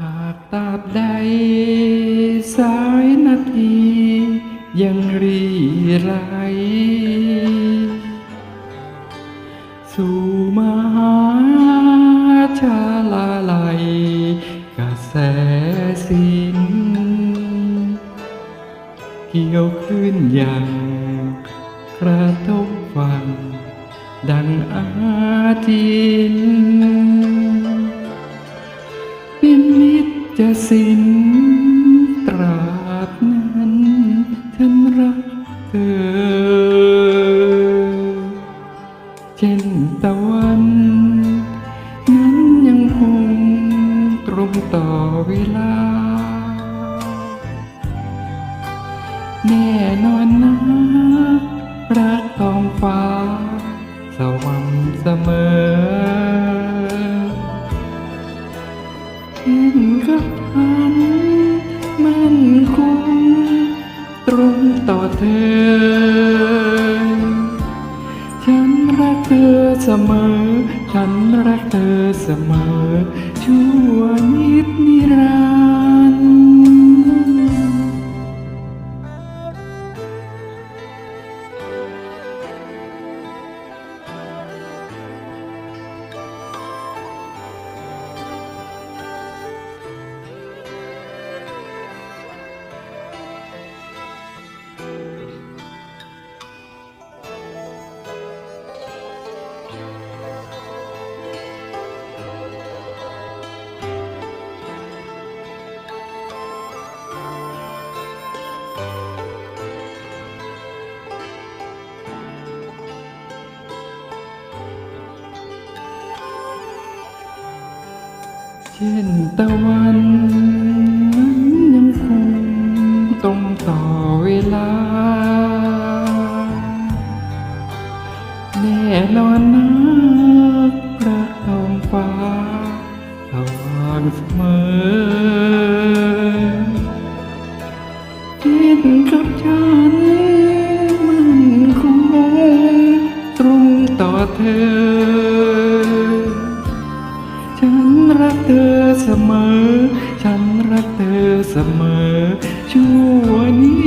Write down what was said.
หากตาบใดสายนาที ยังรีไหลสู่มหาชาลาลัยกระแสสินเกี่ยวขึ้นอย่างกระทบฟังดังอาจิน จะสินตราบนั้นฉันรักเธอ เช่นตะวัน นั้นยังคงตรงต่อเวลา แน่นอนนะรักทองฟ้า สว่ำเสมอ เช่นกับฉันมันคงตรงต่อเธอ ฉันรักเธอเสมอ ฉันรักเธอเสมอชั่วนิดนิรันดร์ ធានតវ័ននឹងគុំទុំតវេលាណែលន់ណាប្រាធំฟ้าអងស្មើធានគ្រប់ចានមិនគុំទ្រង់តធើ เธอเสมอ ฉันรักเธอเสมอชั่วนี้